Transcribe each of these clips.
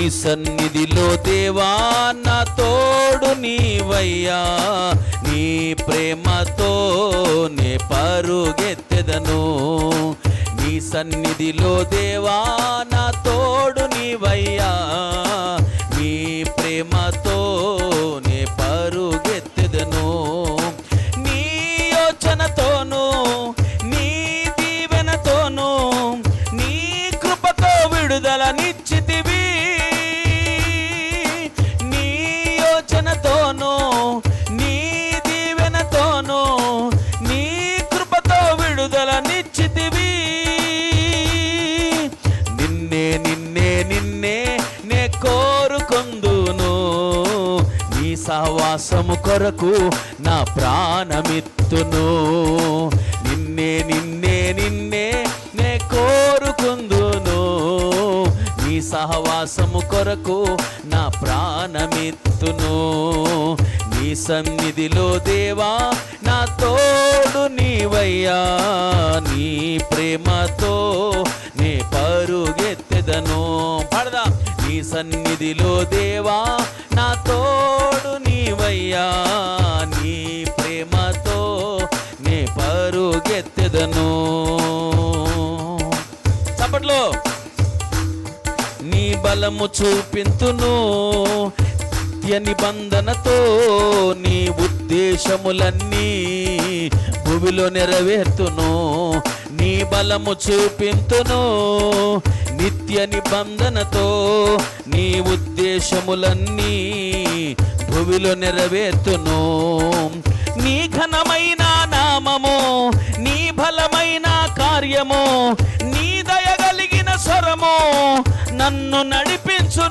నీ సన్నిధిలో దేవా నా తోడు నీవయ్యా. నీ ప్రేమతో నే పరుగెత్తెదను. నీ సన్నిధిలో దేవా నా తోడు నీవయ్యా. నీ ప్రేమతో సహవాసము కొరకు నా ప్రాణమిత్తును. నిన్నే నిన్నే నిన్నే నే కోరుకుందును. నీ సహవాసము కొరకు నా ప్రాణమిత్తును. నీ సన్నిధిలో దేవా నా తోడు నీవయ్యా. నీ ప్రేమతో నే పరుగెత్తెదను. పడదా. నీ సన్నిధిలో దేవా నా తోడు నీ ప్రేమతో నీ పరుగెత్తెదను. చప్పట్లో. నీ బలము చూపింతును. నిత్య నిబంధనతో నీ ఉద్దేశములన్నీ భూమిలో నెరవేర్తును. నీ బలము చూపింతును. నిత్య నిబంధనతో నీ ఉద్దేశములన్నీ భూమిలో నెరవేర్తును. నీ ఘనమైన నామము నీ బలమైన కార్యము నీ దయగలిగిన స్వరము నన్ను నడిపించు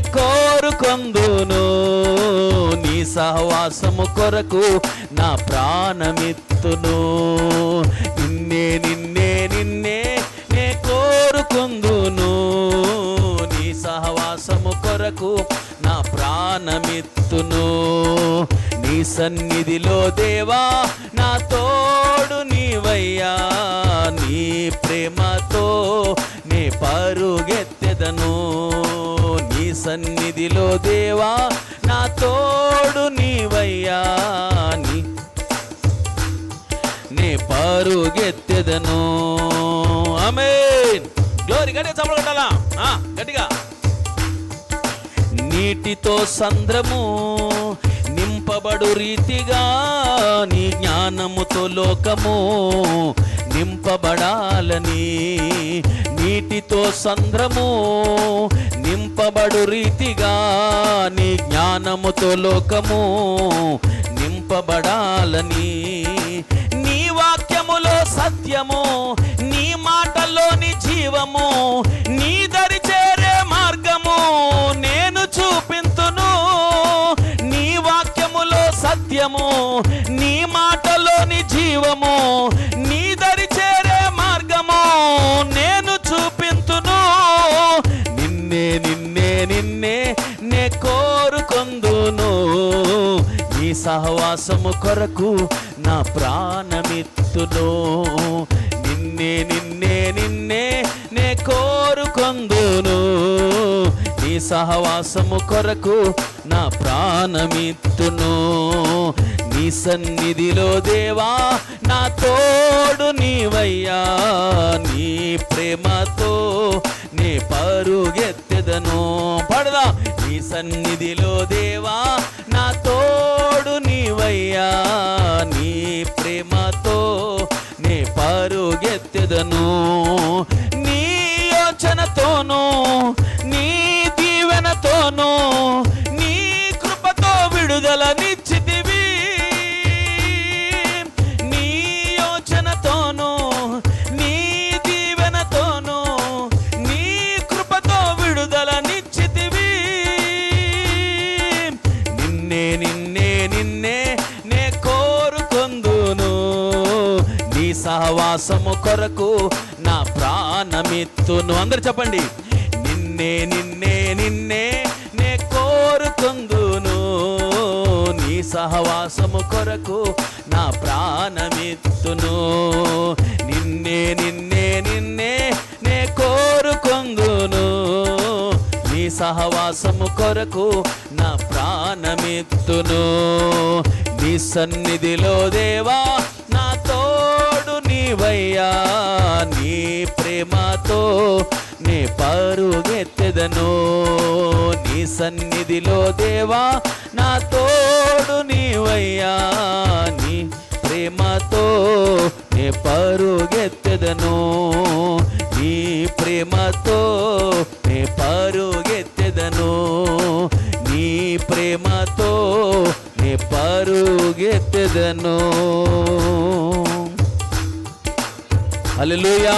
కోరుకొందును. నీ సహవాసము కొరకు నా ప్రాణమిత్తును. నిన్నే నిన్నే నిన్నే నే కోరుకుందును. నీ సహవాసము కొరకు నా ప్రాణమిత్తును. నీ సన్నిధిలో దేవా నా తోడు నీవయ్యా. నీ ప్రేమతో నే పరుగెత్తెదను నీ సన్నిధిలో దేవా నా తోడు నీవయ్యా నీ. నే పరుగెత్తెదను. ఆమేన్. గ్లోరీ గట్టిగా చప్పట్లు కొట్టాలా ఆ, గట్టిగా. నీటితో సంద్రము నింపబడు రీతిగా నీ జ్ఞానముతో లోకము నింపబడాలని. సంద్రము నింపబడు రీతిగా నీ జ్ఞానముతో లోకము నింపబడాలని నీ వాక్యములో సత్యము నీ మాటలోని జీవము నీ దరి చేరే మార్గము నేను చూపింతును. నీ వాక్యములో సత్యము సహవాసము కొరకు నా ప్రాణమిత్తును. నిన్నే నిన్నే నిన్నే నే కోరుకొందును. నీ సహవాసము కొరకు నా ప్రాణమిత్తును. నీ సన్నిధిలో దేవా నా తోడు నీవయ్యా. నీ ప్రేమతో నే పరుగెత్తెదను. పడదా. నీ సన్నిధిలో దేవా నా తోడు నీవయ్యా నీ ప్రేమతో నే పరుగెత్తెదను. నీ యోచనతోనూ నీ దీవెనతోనూ నీ కృపతో విడుదల సహవాసము కొరకు నా ప్రాణమిత్తును. అందరు చెప్పండి. నిన్నే నిన్నే నిన్నే నే కోరుకుందును. నీ సహవాసము కొరకు నా ప్రాణమిత్తును. నిన్నే నిన్నే నిన్నే నే కోరుకుందును. నీ సహవాసము కొరకు నా ప్రాణమిత్తును. నీ సన్నిధిలో దేవా నీవయ్యా నీ ప్రేమతో నే పరుగెత్తెదను. నీ సన్నిధిలో దేవా నా తోడు నీవయ్యా. నీ ప్రేమతో నే పరుగెత్తెదను. నీ ప్రేమతో నే పరుగెత్తెదను. నీ ప్రేమతో నే పరుగెత్తెదను. అల్లెలుయా